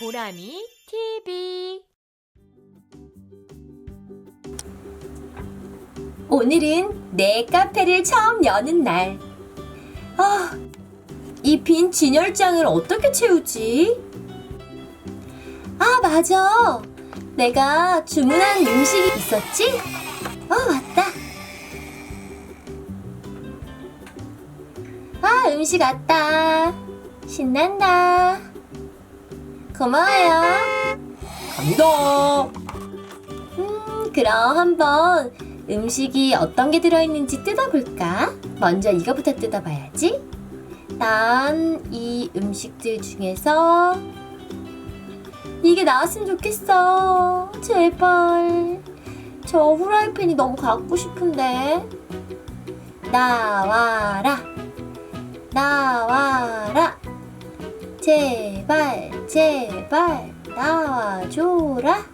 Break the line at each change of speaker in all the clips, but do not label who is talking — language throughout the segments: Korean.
보람이 TV
오늘은 내 카페를 처음 여는 날. 아, 이 빈 진열장을 어떻게 채우지? 아, 맞아. 내가 주문한 음식이 있었지? 어, 맞다. 아, 음식 왔다. 신난다. 고마워요.
갑니다.
음, 그럼 한번 음식이 어떤 게 들어있는지 뜯어볼까? 먼저 이거부터 뜯어봐야지. 난 이 음식들 중에서 이게 나왔으면 좋겠어. 제발. 저 후라이팬이 너무 갖고 싶은데. 나와라. 나와라. 제발, 제발, 나와줘라.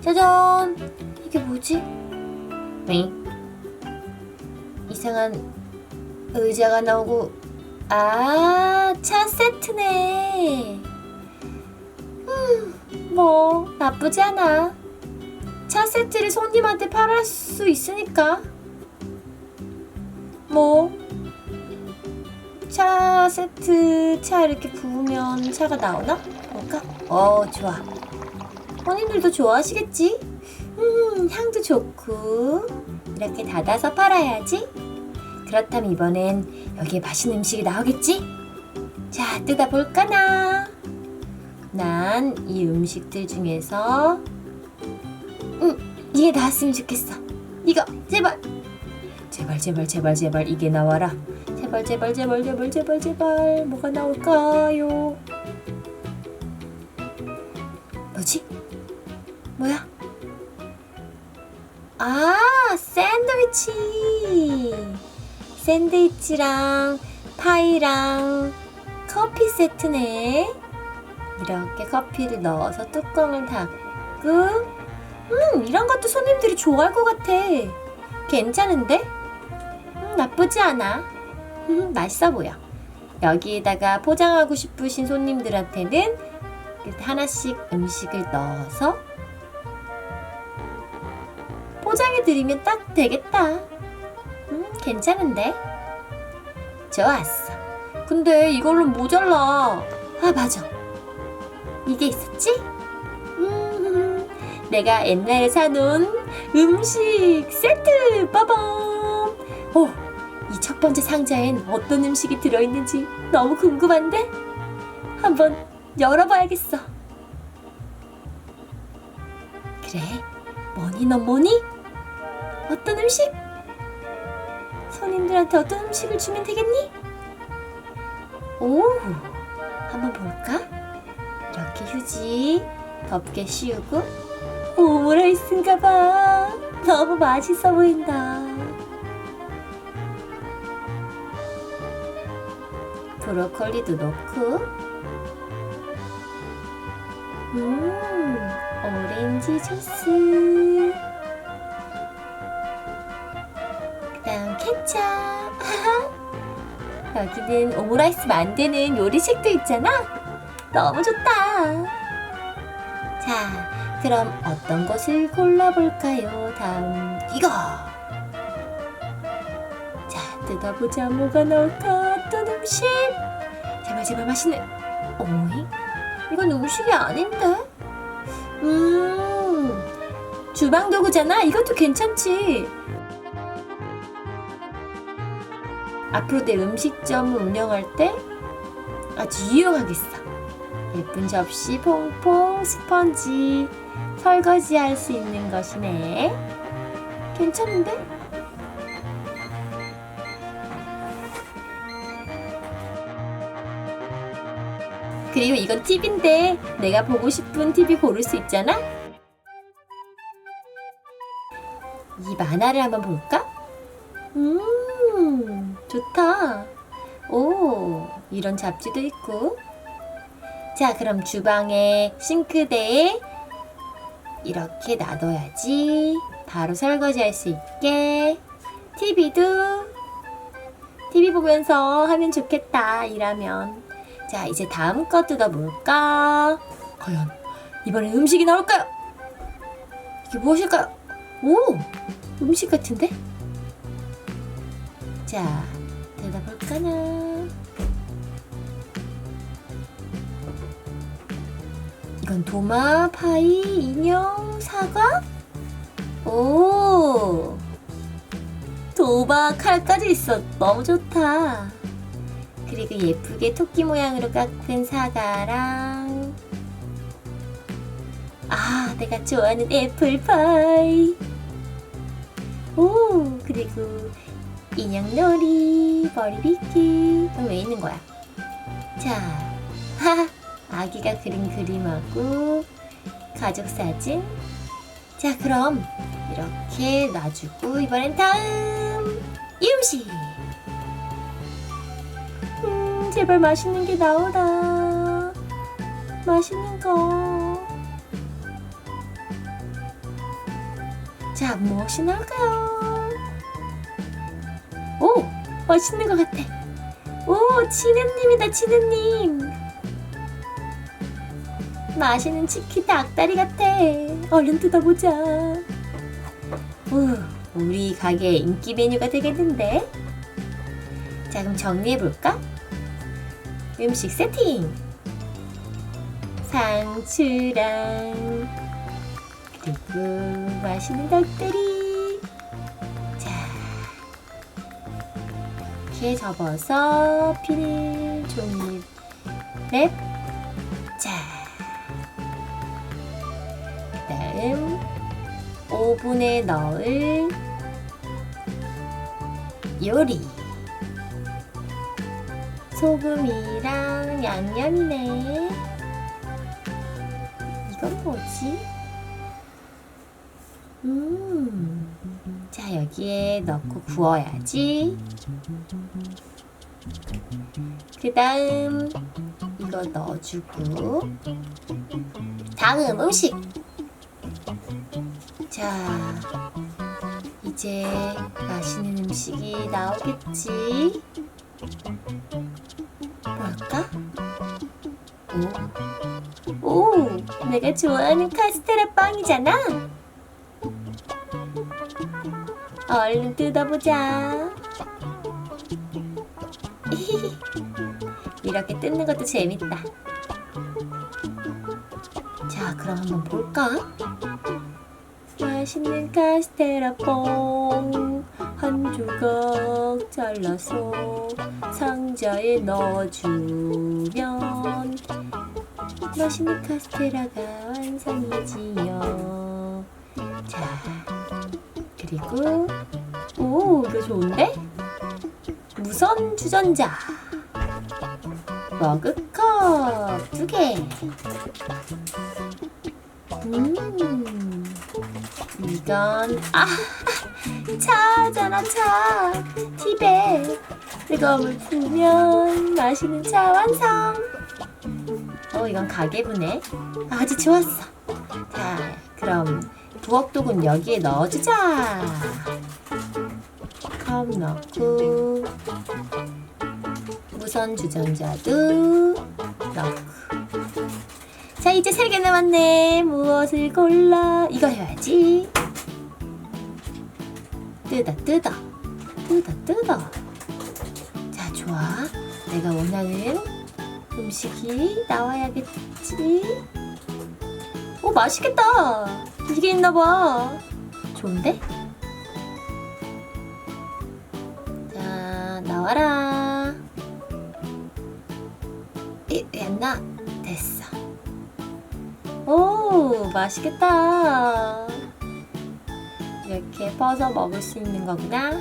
짜잔. 이게 뭐지? 응? 이상한 의자가 나오고 아, 차 세트네. 음, 뭐 나쁘지 않아. 차 세트를 손님한테 팔을 수 있으니까. 뭐. 차 세트 차 이렇게 부으면 차가 나오나? 볼까? 어, 좋아. 손님들도 좋아하시겠지? 음, 향도 좋고 이렇게 닫아서 팔아야지. 그렇다면 이번엔 여기에 맛있는 음식이 나오겠지? 자, 뜯어볼까나? 난 이 음식들 중에서 음, 이게 나왔으면 좋겠어. 이거 제발. 제발 제발 제발 제발 이게 나와라. 제발 제발 제발 제발 제발 제발 뭐가 나올까요? 뭐지? 뭐야? 아, 샌드위치. 샌드위치랑 파이랑 커피 세트네. 이렇게 커피를 넣어서 뚜껑을 닫고, 음, 이런 것도 손님들이 좋아할 것 같아. 괜찮은데? 음, 나쁘지 않아. 음, 맛있어 보여. 여기에다가 포장하고 싶으신 손님들한테는 하나씩 음식을 넣어서 포장해 드리면 딱 되겠다. 음, 괜찮은데? 좋았어. 근데 이걸로 모자라. 아, 맞아. 이게 있었지? 음, 내가 옛날에 사놓은 음식 세트! 빠밤! 오, 이 첫 번째 상자엔 어떤 음식이 들어있는지 너무 궁금한데? 한번 열어봐야겠어. 그래, 뭐니 너 뭐니? 어떤 음식? 손님들한테 어떤 음식을 주면 되겠니? 오, 한번 볼까? 이렇게 휴지 덮개 씌우고 오므라이스인가 봐. 너무 맛있어 보인다. 브로콜리도 넣고. 음, 오렌지 주스. 그 다음 케찹. 여기는 오므라이스 만드는 요리식도 있잖아. 너무 좋다. 자 그럼 어떤 것을 골라볼까요? 다음 이거. 자 뜯어보자. 뭐가 나올까 음식 제발 제발 맛있는 오이 이건 음식이 아닌데 음 주방 도구잖아 이것도 괜찮지 앞으로 내 음식점을 운영할 때 아주 유용하겠어. 예쁜 접시, 퐁퐁, 스펀지, 설거지 할 수 있는 것이네. 괜찮은데? 그리고 이건 팁인데 내가 보고 싶은 TV 고를 수 있잖아? 이 만화를 한번 볼까? 음, 좋다. 오, 이런 잡지도 있고. 자, 그럼 주방에 싱크대에 이렇게 놔둬야지. 바로 설거지 할 수 있게. TV도 TV 보면서 하면 좋겠다. 일하면. 자, 이제 다음 거 뜯어볼까? 과연 이번엔 음식이 나올까요? 이게 무엇일까요? 오! 음식 같은데? 자, 들어볼까나? 이건 도마, 파이, 인형, 사과? 오! 도마, 칼까지 있어. 너무 좋다. 그리고 예쁘게 토끼 모양으로 깎은 사과랑 아, 내가 좋아하는 애플파이. 오, 그리고 인형놀이, 머리빗기. 왜 있는 거야? 자, 하하, 아기가 그린 그림하고 가족 사진. 자, 그럼 이렇게 놔주고 이번엔 다음 이 음식. 음, 제발 맛있는 게 나오라. 맛있는 거. 자, 무엇이 나올까요? 오! 맛있는 것 같아. 오, 치느님이다, 치느님. 맛있는 치킨 닭다리 같아. 얼른 뜯어보자. 우, 우리 가게 인기 메뉴가 되겠는데? 자, 그럼 정리해볼까? 음식 세팅! 상추랑 그리고 맛있는 닭다리 자 이렇게 접어서 비닐 종이 랩 자, 그 다음 오븐에 넣을 요리 소금이랑 양념이네. 이건 뭐지? 음, 자 여기에 넣고 구워야지. 그 다음 이거 넣어주고 다음 음식. 자 이제 맛있는 음식이 나오겠지. 뭘까? 오, 오, 내가 좋아하는 카스테라 빵이잖아. 얼른 뜯어보자. 이렇게 뜯는 것도 재밌다. 자, 그럼 한번 볼까? 맛있는 카스테라 뽕 한 조각 잘라서 상자에 넣어주면 맛있는 카스테라가 완성이지요. 자, 그리고 오 이거 좋은데? 무선 주전자 머그컵 두 개. 음, 이건 아 차잖아 차 티백 뜨거움을 부으면 마시는 차 완성. 어 이건 가계부네. 아주 좋았어. 자 그럼 부엌도군 여기에 넣어주자. 컵 넣고 무선 주전자도 넣고. 자 이제 세 개 남았네. 무엇을 골라? 이거 해야지 뜯어 뜯어. 뜯어 뜯어. 자 좋아. 내가 원하는 음식이 나와야겠지? 오 맛있겠다. 이게 있나봐. 좋은데? 자 나와라. 이왜나? 됐어. 오 맛있겠다 이렇게 퍼서 먹을 수 있는 거구나.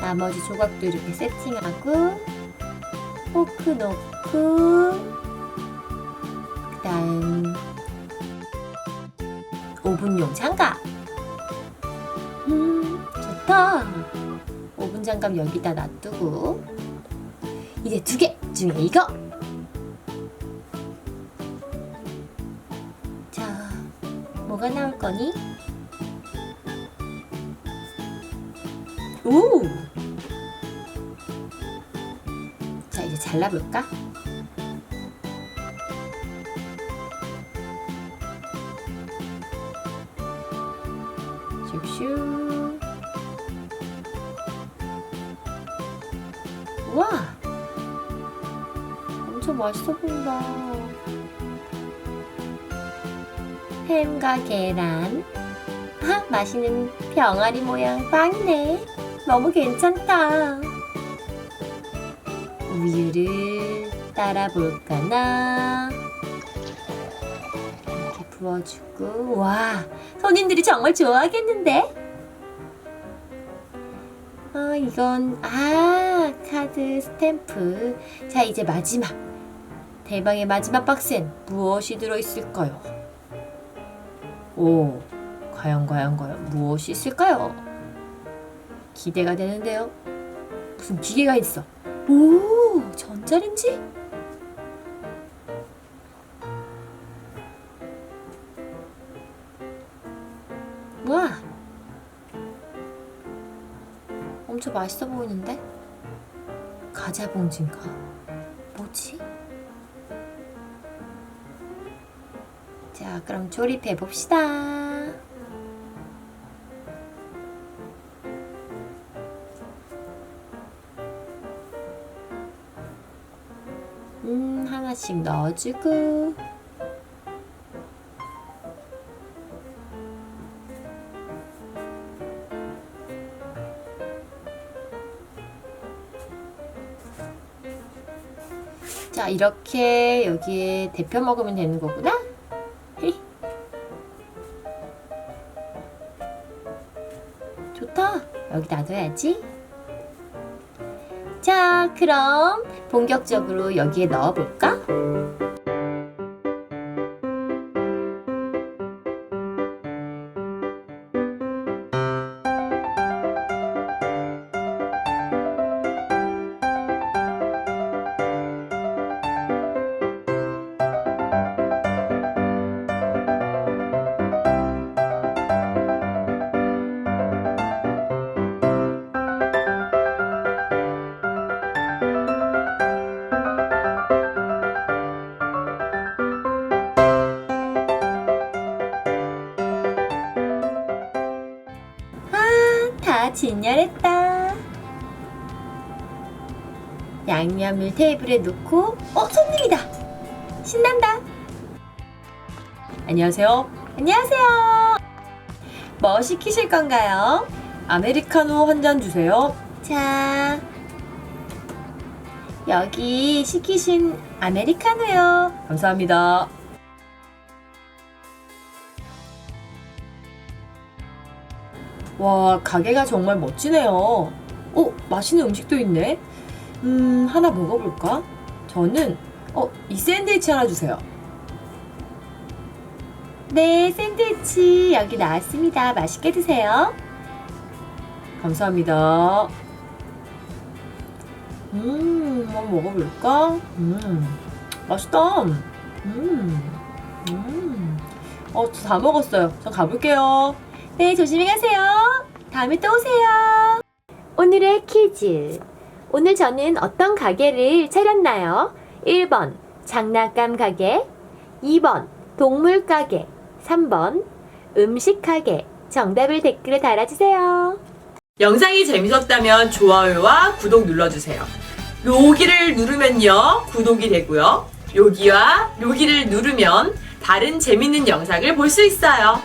나머지 조각도 이렇게 세팅하고 포크 넣고 그 다음 오븐용 장갑. 음 좋다. 오븐 장갑 여기다 놔두고 이제 두 개 중에 이거 뭐가 나올 거니? 오! 자, 이제 잘라볼까? 슉슉. 우와! 엄청 맛있어 보인다. 햄과 계란. 아, 맛있는 병아리 모양 빵이네. 너무 괜찮다. 우유를 따라 볼까나. 이렇게 부어주고, 와, 손님들이 정말 좋아하겠는데? 아, 이건, 아, 카드 스탬프. 자, 이제 마지막. 대방의 마지막 박스엔 무엇이 들어있을까요? 오, 과연, 과연, 과연, 무엇이 있을까요? 기대가 되는데요. 무슨 기계가 있어. 오, 전자레인지? 와, 엄청 맛있어 보이는데? 과자 봉지인가? 뭐지? 자, 그럼 조립해 봅시다. 음, 하나씩 넣어주고. 자, 이렇게 여기에 데펴 먹으면 되는 거구나. 여기 놔둬야지. 자, 그럼 본격적으로 여기에 넣어볼까? 진열했다. 양념을 테이블에 놓고, 어, 손님이다. 신난다.
안녕하세요.
안녕하세요. 뭐 시키실 건가요?
아메리카노 한 잔 주세요.
자, 여기 시키신 아메리카노요.
감사합니다. 와, 가게가 정말 멋지네요. 어, 맛있는 음식도 있네. 음, 하나 먹어볼까? 저는, 어, 이 샌드위치 하나 주세요.
네, 샌드위치 여기 나왔습니다. 맛있게 드세요.
감사합니다. 음, 한번 먹어볼까? 음, 맛있다. 음, 음. 어, 저다 먹었어요. 저 가볼게요.
네, 조심히 가세요. 다음에 또 오세요. 오늘의 퀴즈. 오늘 저는 어떤 가게를 차렸나요? 1번 장난감 가게, 2번 동물 가게, 3번 음식 가게. 정답을 댓글에 달아주세요.
영상이 재밌었다면 좋아요와 구독 눌러주세요. 여기를 누르면요, 구독이 되고요. 여기와 여기를 누르면 다른 재밌는 영상을 볼 수 있어요.